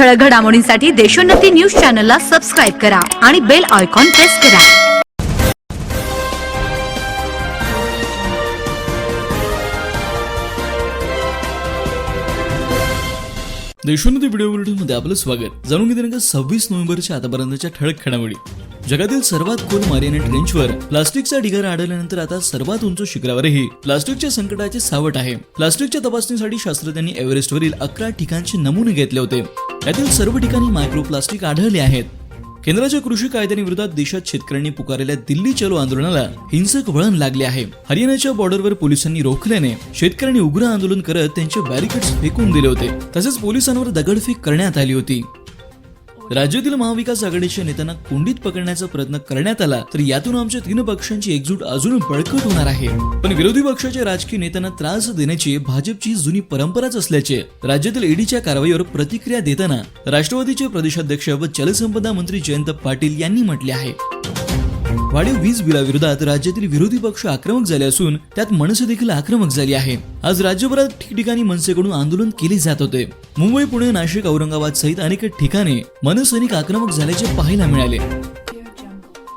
ठळक घडामोडींसाठी देशोन्नती न्यूज चॅनलला सबस्क्राईब करा आणि बेल आयकॉन प्रेस करा. देशोन्नती व्हिडिओ बुलेटिनमध्ये आपलं स्वागत. जाणून घेते सव्वीस नोव्हेंबरच्या आतापर्यंतच्या ठळक घडामोडी. जगातील सर्वात खोल मारियाना ट्रेंचवर प्लास्टिकचा ढिगारा आढळल्यानंतर आता सर्वात उंच शिखरावरही प्लास्टिकच्या संकटाचे सावट आहे. प्लास्टिकच्या तपासणीसाठी शास्त्रज्ञांनी एव्हरेस्टवरील अकरा ठिकाणचे नमुने घेतले होते. यातील सर्व ठिकाणी मायक्रोप्लास्टिक आढळले आहेत. केंद्राच्या कृषी कायद्यांविरोधात देशात शेतकऱ्यांनी पुकारलेल्या दिल्ली चलो आंदोलनाला हिंसक वळण लागले आहे. हरियाणाच्या बॉर्डरवर पोलिसांनी रोखल्याने शेतकऱ्यांनी उग्र आंदोलन करत त्यांचे बॅरिकेड्स फेकून दिले होते. तसेच पोलिसांवर दगडफेक करण्यात आली होती. राज्यातील महाविकास आघाडीच्या नेत्यांना कोंडीत पकडण्याचा प्रयत्न करण्यात आला तर यातून आमच्या तीन पक्षांची एकजूट अजून बळकट होणार आहे. पण विरोधी पक्षाच्या राजकीय नेत्यांना त्रास देण्याची भाजपची जुनी परंपराच असल्याचे राज्यातील ईडीच्या कारवाईवर प्रतिक्रिया देताना राष्ट्रवादीचे प्रदेशाध्यक्ष व जलसंपदा मंत्री जयंत पाटील यांनी म्हटले आहे. वाढीव वीज बिलाविरोधात राज्यातील विरोधी पक्ष आक्रमक झाले असून त्यात मनसे देखील आक्रमक झाली आहे आज राज्यभरात ठिकठिकाणी मनसेकडून आंदोलन केले जात होते. मुंबई पुणे नाशिक औरंगाबाद सहित अनेक ठिकाणी मनसैनिक आक्रमक झाल्याचे पाहायला मिळाले.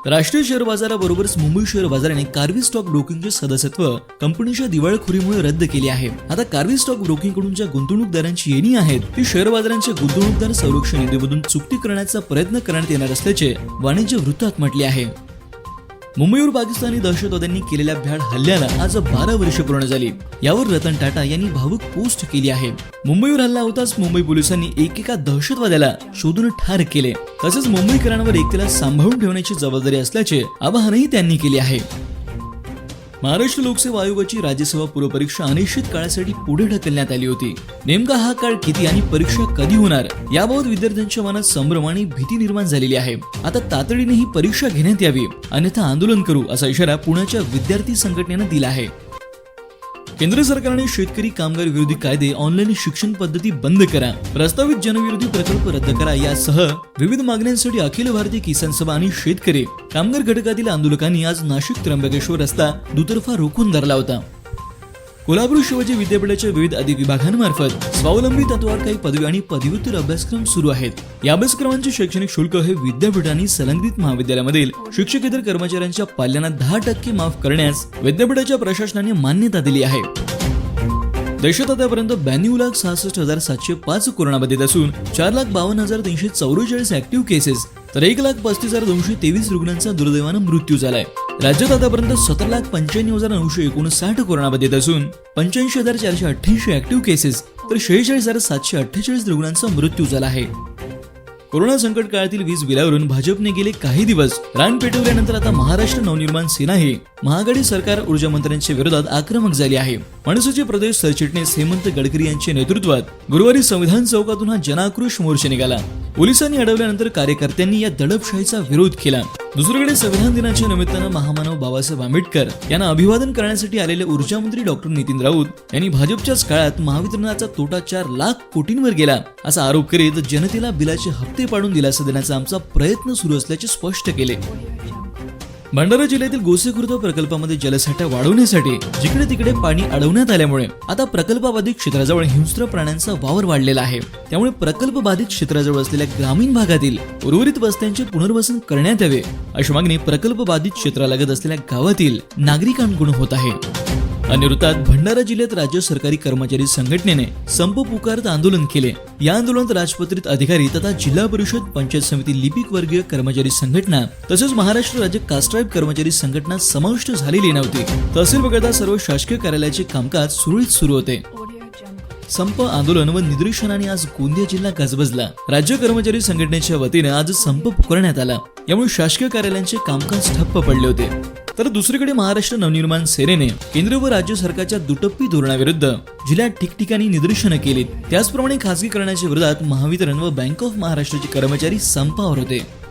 राष्ट्रीय शेअर बाजाराबरोबरच मुंबई शेअर बाजाराने कार्वी स्टॉक ब्रोकिंगचे सदस्यत्व कंपनीच्या दिवाळखोरीमुळे रद्द केले आहे. आता कार्वी स्टॉक ब्रोकिंगकडून ज्या गुंतवणूकदारांची येणी आहेत ती शेअर बाजारांचे गुंतवणूकदार संरक्षण निधीमधून चुकती करण्याचा प्रयत्न करण्यात येणार असल्याचे वाणिज्य वृत्तात म्हटले आहे. मुंबईवर पाकिस्तानी दहशतवाद्यांनी केलेल्या भ्याड हल्ल्याला आज बारा वर्ष पूर्ण झाली. यावर रतन टाटा यांनी भावुक पोस्ट केली आहे. मुंबईवर हल्ला होताच मुंबई पोलिसांनी एकेका दहशतवाद्याला शोधून ठार केले. तसेच मुंबईकरांवर एकतेला सांभाळून ठेवण्याची जबाबदारी असल्याचे आवाहनही त्यांनी केले आहे. महाराष्ट्र लोकसेवा आयोगाची राज्यसेवा पूर्वपरीक्षा अनिश्चित काळासाठी पुढे ढकलण्यात आली होती. नेमका हा काळ किती आणि परीक्षा कधी होणार? याबाबत विद्यार्थ्यांच्या मनात संभ्रम आणि भीती निर्माण झालेली आहे. आता तातडीने ही परीक्षा घेण्यात यावी. अन्यथा आंदोलन करू असा इशारा पुण्याच्या विद्यार्थी संघटनेनं दिला आहे. केंद्र सरकारने शेतकरी कामगार विरोधी कायदे ऑनलाईन शिक्षण पद्धती बंद करा. प्रस्तावित जनविरोधी प्रकल्प रद्द करा. यासह विविध मागण्यांसाठी अखिल भारतीय किसान सभा आणि शेतकरी कामगार घटकातील आंदोलकांनी आज नाशिक त्र्यंबकेश्वर रस्ता दुतर्फा रोखून धरला होता. कोल्हापूर शिवाजी विद्यापीठाच्या विविध अधिक विभागांमार्फत स्वावलंबी तत्वावर काही पदवी आणि पदव्युत्तर अभ्यासक्रम सुरू आहेत. या अभ्यासक्रमांचे शैक्षणिक शुल्क हे विद्यापीठांनी संलग्नित महाविद्यालयामधील शिक्षकेतर कर्मचाऱ्यांच्या पाल्यांना दहा टक्के माफ करण्यास विद्यापीठाच्या प्रशासनाने मान्यता दिली आहे. देशात आतापर्यंत ब्याण्णव लाख सहासष्ट हजार सातशे पाच कोरोनाबाधित असून चार लाख बावन्न हजार तीनशे चौवेचाळीस ऍक्टिव्ह केसेस तर एक लाख पस्तीस हजार दोनशे तेवीस रुग्णांचा दुर्दैवानं मृत्यू झालाय. राज्यात आतापर्यंत सतरा लाख पंच्याण्णव हजार नऊशे एकोणसाठ कोरोनाबाधित असून पंच्याऐंशी हजार चारशे अठ्ठ्याऐंशी ऍक्टिव्ह केसेस तर शेहेचाळीस हजार सातशे अठ्ठेचाळीस रुग्णांचा मृत्यू झाला आहे. कोरोना संकट काळातील वीज बिलावरून भाजपने गेले काही दिवस. रान पेटवल्यानंतर आता महाराष्ट्र नवनिर्माण सेनाही महाआघाडी सरकार ऊर्जा मंत्र्यांच्या विरोधात आक्रमक झाली आहे. मनसेचे प्रदेश सरचिटणीस हेमंत गडकरी यांच्या नेतृत्वात गुरुवारी संविधान चौकातून हा जनाक्रोश मोर्चा निघाला. पोलिसांनी अडवल्यानंतर कार्यकर्त्यांनी या दडपशाहीचा विरोध केला. दुसरीकडे संविधान दिनाच्या निमित्तानं महामानव बाबासाहेब आंबेडकर यांना अभिवादन करण्यासाठी आलेले ऊर्जा मंत्री डॉक्टर नितीन राऊत यांनी भाजपच्याच काळात महावितरणाचा तोटा चार लाख कोटींवर गेला असा आरोप करीत जनतेला बिलाचे हप्ते पाडून दिलासा देण्याचा आमचा प्रयत्न सुरू असल्याचे स्पष्ट केले. भंडारा जिल्ह्यातील गोसेखुर्द प्रकल्पामध्ये जलसाठा वाढवण्यासाठी जिकडे तिकडे पाणी अडवण्यात आल्यामुळे आता प्रकल्पबाधित क्षेत्राजवळ हिंस्र प्राण्यांचा वावर वाढलेला आहे. त्यामुळे प्रकल्प बाधित क्षेत्राजवळ असलेल्या ग्रामीण भागातील उर्वरित वस्त्यांचे पुनर्वसन करण्यात यावे अशी मागणी प्रकल्प बाधित क्षेत्रालगत असलेल्या गावातील नागरिकांकडून होत आहे. अनिरुतात भंडारा जिल्ह्यात राज्य सरकारी कर्मचारी संघटनेने संप पुकारत आंदोलन केले. या आंदोलनात राजपत्रित अधिकारी तथा जिल्हा परिषद पंचायत समिती लिपिक वर्गीय कर्मचारी संघटना तसेच महाराष्ट्र राज्य कास्ट्राईब कर्मचारी संघटना समाविष्ट झालेली नव्हती. तहसील वगळता सर्व शासकीय कार्यालयाचे कामकाज सुरळीत सुरू होते. संप आंदोलन व निदर्शनाने आज गोंदिया जिल्हा गजबजला. राज्य कर्मचारी संघटनेच्या वतीने आज संप पुकारण्यात आला. यामुळे शासकीय कार्यालयांचे कामकाज ठप्प पडले होते. तर दुसरीकडे महाराष्ट्र नवनिर्माण सेनेने केंद्र व राज्य सरकारच्या दुटप्पी धोरणाविरुद्ध जिल्ह्यात ठिकठिकाणी निदर्शनं केली त्याचप्रमाणे खासगीकरणाच्या विरोधात महावितरण व बँक ऑफ महाराष्ट्राचे कर्मचारी संपावर होते.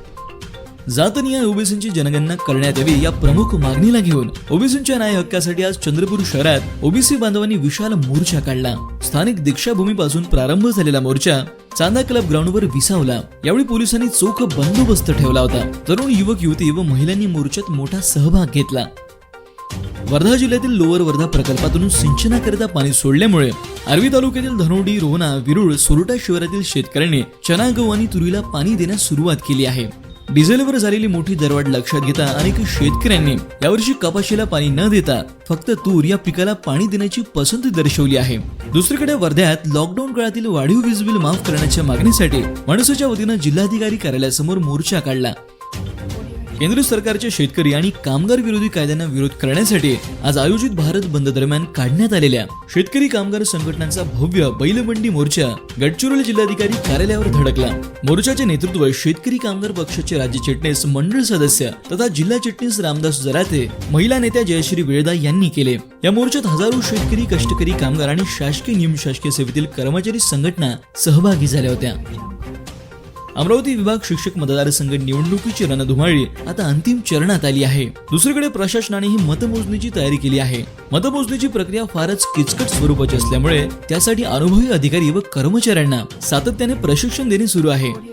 जातनिहाय ओबीसींची जनगणना करण्यात यावी या प्रमुख मागणीला घेऊन ओबीसींच्या न्याय हक्कासाठी आज चंद्रपूर शहरात ओबीसी बांधवांनी विशाल मोर्चा काढला. स्थानिक दीक्षाभूमीपासून प्रारंभ झालेला मोर्चा चांदा क्लब ग्राउंडवर विसावला. यावेळी पोलिसांनी चोख बंदोबस्त ठेवला होता. तरुण युवक युवती व महिलांनी मोर्चात मोठा सहभाग घेतला. वर्धा जिल्ह्यातील लोअर वर्धा प्रकल्पातून सिंचनाकरिता पाणी सोडल्यामुळे आर्वी तालुक्यातील धनोडी रोहना विरुळ सोरटा शिवारातील शेतकऱ्यांनी चना गहू आणि तुरीला पाणी देण्यास सुरुवात केली आहे. डिझेलवर झालेली मोठी दरवाढ लक्षात घेता अनेक शेतकऱ्यांनी यावर्षी कपाशीला पाणी न देता फक्त तूर या पिकाला पाणी देण्याची पसंती दर्शवली आहे. दुसरीकडे वर्ध्यात लॉकडाऊन काळातील वाढीव वीज बिल माफ करण्याच्या मागणीसाठी मनसेच्या वतीनं जिल्हाधिकारी कार्यालयासमोर मोर्चा काढला. केंद्र सरकारच्या शेतकरी आणि कामगार विरोधी कायद्यांना विरोध करण्यासाठी आज आयोजित भारत बंद दरम्यान काढण्यात आलेल्या शेतकरी कामगार संघटनांचा भव्य बैलबंडी मोर्चा गडचिरोली जिल्हाधिकारी कार्यालयावर धडकला. मोर्चाचे नेतृत्व शेतकरी कामगार पक्षाचे राज्य चिटणीस मंडळ सदस्य तथा जिल्हा चिटणीस रामदास जराते महिला नेत्या जयश्री वेळदा यांनी केले. या मोर्चात हजारो शेतकरी कष्टकरी कामगार आणि शासकीय निमशासकीय सेवेतील कर्मचारी संघटना सहभागी झाल्या होत्या. अमरावती विभाग शिक्षक मतदारसंघ निवडणुकीची रणधुमाळी आता अंतिम चरणात आली आहे. दुसरीकडे प्रशासनाने ही मतमोजणीची तयारी केली आहे. मतमोजणीची प्रक्रिया फारच किचकट स्वरूपाची असल्यामुळे त्यासाठी अनुभवी अधिकारी व कर्मचाऱ्यांना सातत्याने प्रशिक्षण देणे सुरू आहे.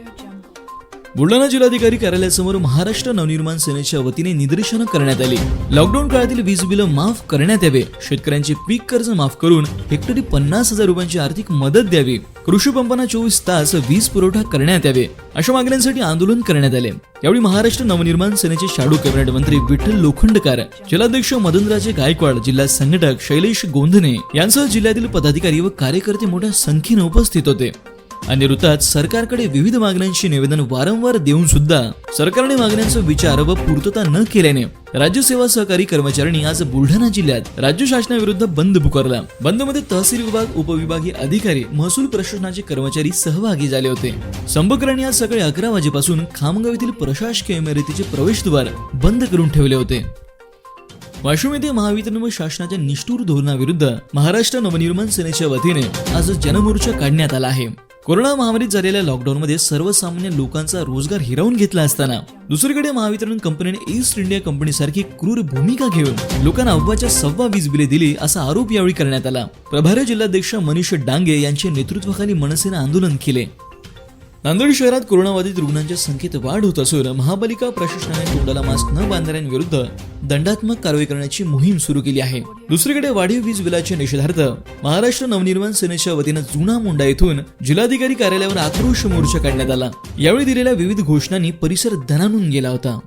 बुलढाणा जिल्हाधिकारी कार्यालयासमोर महाराष्ट्र नवनिर्माण सेनेच्या वतीने निदर्शनं करण्यात आली. लॉकडाऊन काळातील वीज बिल माफ करण्यात यावे. शेतकऱ्यांचे पीक कर्ज माफ करून हेक्टरी पन्नास हजार रुपयांची आर्थिक मदत द्यावी. कृषी पंपांना चोवीस तास वीज पुरवठा करण्यात यावे. अशा मागण्यांसाठी आंदोलन करण्यात आले. यावेळी महाराष्ट्र नवनिर्माण सेनेचे शाडू कॅबिनेट मंत्री विठ्ठल लोखंडकर जिल्हाध्यक्ष मदनराजे गायकवाड जिल्हा संघटक शैलेश गोंधने यांसह जिल्ह्यातील पदाधिकारी व कार्यकर्ते मोठ्या संख्येने उपस्थित होते. आणि ऋतात सरकारकडे विविध मागण्यांची निवेदन वारंवार देऊन सुद्धा सरकारने मागण्यांचा विचार व पूर्तता न केल्याने राज्य सेवा सहकारी कर्मचाऱ्यांनी आज बुलढाणा जिल्ह्यात राज्य शासनाविरुद्ध बंद पुकारला. बंदमध्ये तहसील विभाग उपविभागीय अधिकारी महसूल प्रशासनाचे कर्मचारी सहभागी झाले होते. संभकरांनी आज सकाळी अकरा वाजेपासून खामगाव येथील प्रशासकीय इमारतीचे प्रवेशद्वार बंद करून ठेवले होते. वाशिम येथे महावितरण व शासनाच्या निष्ठूर धोरणाविरुद्ध महाराष्ट्र नवनिर्माण सेनेच्या वतीने आज जनमोर्चा काढण्यात आला आहे. कोरोना महामारीत झालेल्या लॉकडाऊनमध्ये सर्वसामान्य लोकांचा रोजगार हिरावून घेतला असताना दुसरीकडे महावितरण कंपनीने ईस्ट इंडिया कंपनीसारखी क्रूर भूमिका घेऊन लोकांना अव्वाच्या सव्वा वीज बिले दिली असा आरोप यावेळी करण्यात आला. प्रभारी जिल्हाध्यक्ष मनीष डांगे यांच्या नेतृत्वाखाली मनसेने आंदोलन केले. नांदेड शहरात कोरोनाबाधित रुग्णांच्या संख्येत वाढ होत असून महापालिका प्रशासनाने तोंडाला मास्क न बांधणाऱ्यांविरुद्ध दंडात्मक कारवाई करण्याची मोहीम सुरू केली आहे. दुसरीकडे वाढीव वीज बिलाच्या निषेधार्थ महाराष्ट्र नवनिर्माण सेनेच्या वतीनं जुना मुंडा येथून जिल्हाधिकारी कार्यालयावर आक्रोश मोर्चा काढण्यात आला. यावेळी दिलेल्या विविध घोषणांनी परिसर धनानून गेला होता.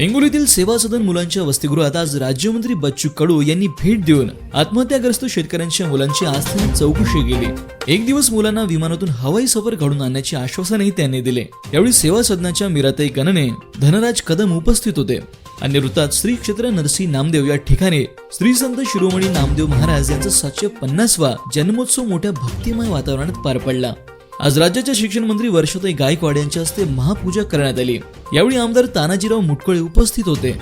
हिंगोलीतील सेवा सदन मुलांच्या वसतिगृहात आज राज्यमंत्री बच्चू कडू यांनी भेट देऊन आत्महत्याग्रस्त शेतकऱ्यांच्या मुलांची आस्थेने चौकशी केली. एक दिवस मुलांना विमानातून हवाई सफर घडून आणण्याचे आश्वासनही त्यांनी दिले. यावेळी सेवा सदनाच्या मीराताई गणने धनराज कदम उपस्थित होते. अन्य वृत्तात श्री क्षेत्र नरसी नामदेव या ठिकाणी श्री संत शिरोमणी नामदेव महाराज यांचा सातशे पन्नासवा जन्मोत्सव मोठ्या भक्तिमय वातावरणात पार पडला. आज राज्याच्या शिक्षण मंत्री वर्षाताई गायकवाड यांच्या हस्ते महापूजा करण्यात आली. यावेळी आमदार तानाजीराव मुटकळे उपस्थित होते.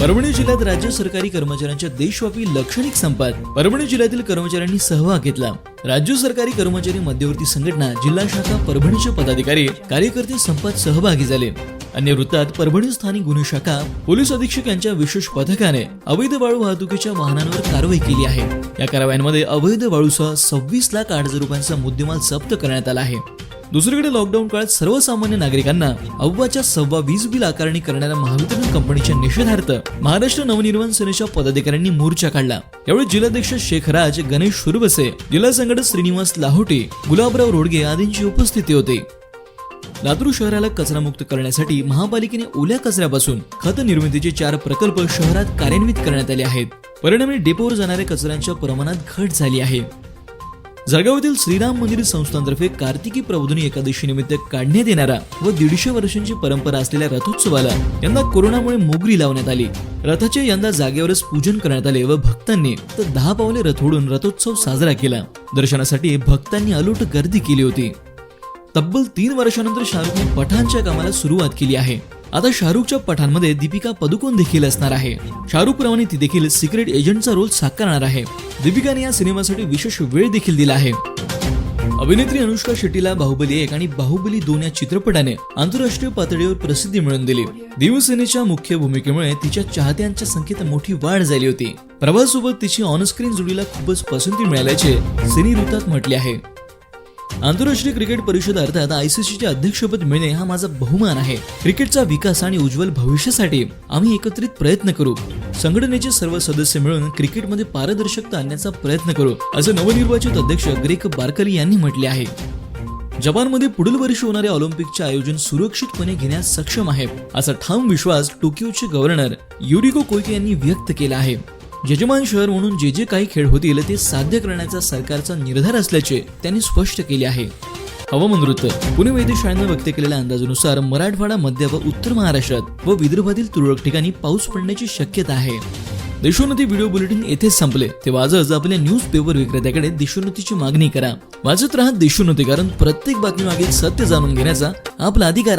परभणी जिल्ह्यात राज्य सरकारी कर्मचाऱ्यांच्या देशव्यापी लक्षणिक संपात परभणी जिल्ह्यातील कर्मचाऱ्यांनी सहभाग घेतला. राज्य सरकारी कर्मचारी मध्यवर्ती संघटना जिल्हा शाखा परभणीचे पदाधिकारी कार्यकर्ते संपात सहभागी झाले. अन्य वृत्तात परभणी स्थानिक गुन्हे शाखा पोलीस अधीक्षक यांच्या विशेष पथकाने अवैध वाळू वाहतुकीच्या वाहनांवर कारवाई केली आहे. या कारवायांमध्ये अवैध वाळूसह सव्वीस लाख आठ हजार रुपयांचा मुद्देमाल जप्त करण्यात आला आहे. दुसरीकडे लॉकडाऊन काळात सर्वसामान्य नागरिकांना अव्वाच्या सव्वा वीज बिल आकारणी करणाऱ्या महावितरण कंपनीच्या निषेधार्थ महाराष्ट्र नवनिर्माण सेनेच्या पदाधिकाऱ्यांनी मोर्चा काढला. यावेळी जिल्हाध्यक्ष शेख राज गणेश सुरबसे जिल्हा संघटक श्रीनिवास लाहोटे गुलाबराव रोडगे आदींची उपस्थिती होती. लातूर शहराला कचरामुक्त करण्यासाठी महापालिकेने ओल्या कचऱ्यापासून खत निर्मितीचे चार प्रकल्प शहरात कार्यान्वित करण्यात आले आहेत. परिणामी डेपोवर जाणाऱ्या कचऱ्यांच्या प्रमाणात घट झाली आहे. जळगावातील श्रीराम मंदिर संस्थांतर्फे कार्तिकी प्रबोधनी एकादशी निमित्त काढण्यात येणारा व दीडशे वर्षांची परंपरा असलेल्या रथोत्सवाला यंदा कोरोनामुळे मोगरी लावण्यात आली. रथाचे यंदा जागेवरच पूजन करण्यात आले व भक्तांनी तर दहा पावले रथ ओढून रथोत्सव साजरा केला. दर्शनासाठी भक्तांनी अलोट गर्दी केली होती. तब्बल तीन वर्षानंतर शाहरुखने पठाणच्या कामाला सुरुवात केली आहे. आता शाहरुखच्या पठाणमध्ये दीपिका पदुकोण देखील असणार आहे. शाहरुख प्रमाणे ती देखील सिक्रेट एजंटचा रोल साकारणार आहे. दीपिकाने या सिनेमासाठी विशेष वेळ देखील दिला आहे. अभिनेत्री अनुष्का शेट्टीला बाहुबली एक आणि बाहुबली दोन या चित्रपटाने आंतरराष्ट्रीय पातळीवर प्रसिद्धी मिळवून दिली. देवसेनेच्या मुख्य भूमिकेमुळे तिच्या चाहत्यांच्या संख्येत मोठी वाढ झाली होती. प्रभासोबत तिची ऑनस्क्रीन जोडीला खूपच पसंती मिळाल्याचे सिनी वृत्तात म्हटले आहे. आंतरराष्ट्रीय क्रिकेट परिषद अर्थात आयसीसीचे अध्यक्षपद मिळणे हा माझा बहुमान आहे. क्रिकेटचा विकास आणि उज्ज्वल भविष्यासाठी आम्ही एकत्रित प्रयत्न करू. संघटनेचे सर्व सदस्य मिळून क्रिकेटमध्ये पारदर्शकता आणण्याचा प्रयत्न करू असं नवनिर्वाचित अध्यक्ष ग्रेक बारकली यांनी म्हटले आहे. जपानमध्ये पुढील वर्षी होणाऱ्या ऑलिम्पिकचे आयोजन सुरक्षितपणे घेण्यास सक्षम आहे असा ठाम विश्वास टोकियोचे गव्हर्नर युरिको कोइके यांनी व्यक्त केला आहे. यजमान शहर म्हणून जे जे काही खेळ होतील ते साध्य करण्याचा सरकारचा निर्धार असल्याचे त्यांनी स्पष्ट केले आहे. हवामान वृत्त. पुणे वेधशाळेनं व्यक्त केलेल्या अंदाजानुसार मराठवाडा मध्य व उत्तर महाराष्ट्रात व विदर्भातील तुरळक ठिकाणी पाऊस पडण्याची शक्यता आहे. देशोन्नती व्हिडिओ बुलेटिन येथेच संपले. तेव्हा आजच आपल्या न्यूज पेपर विक्रेत्याकडे देशोन्नतीची मागणी करा. वाचत राहा देशोन्नती कारण प्रत्येक बातमीमागे सत्य जाणून घेण्याचा आपला अधिकार